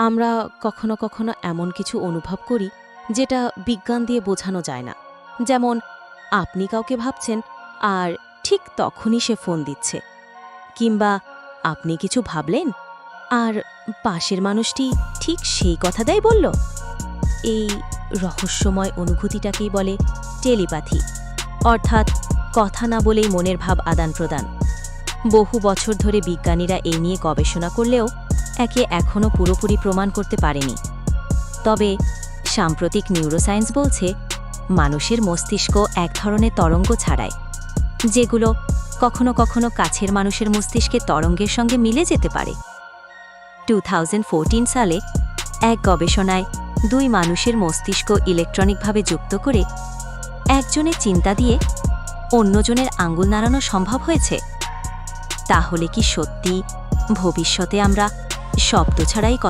আমরা কখনো কখনো এমন কিছু অনুভব করি যেটা বিজ্ঞান দিয়ে বোঝানো যায় না। যেমন, আপনি কাউকে ভাবছেন আর ঠিক তখনই সে ফোন দিচ্ছে। কিংবা, আপনি কিছু ভাবলেন আর পাশের মানুষটি ঠিক সেই কথাটাই বলল। এই রহস্যময় অনুভূতিটাকেই বলে টেলিপ্যাথি, অর্থাৎ কথা না বলেই মনের ভাব আদান প্রদান বহু বছর ধরে বিজ্ঞানীরা এই নিয়ে গবেষণা করলেও একে এখনও পুরোপুরি প্রমাণ করতে পারেনি। তবে সাম্প্রতিক নিউরোসায়েন্স বলছে, মানুষের মস্তিষ্ক এক ধরনের তরঙ্গ ছাড়ায়, যেগুলো কখনো কখনো কাছের মানুষের মস্তিষ্কের তরঙ্গের সঙ্গে মিলে যেতে পারে। টু সালে এক গবেষণায় দুই মানুষের মস্তিষ্ক ইলেকট্রনিকভাবে যুক্ত করে একজনের চিন্তা দিয়ে অন্যজনের আঙ্গুল নাড়ানো সম্ভব হয়েছে। তাহলে কি সত্যি ভবিষ্যতে আমরা শব্দ ছাড়াই কথা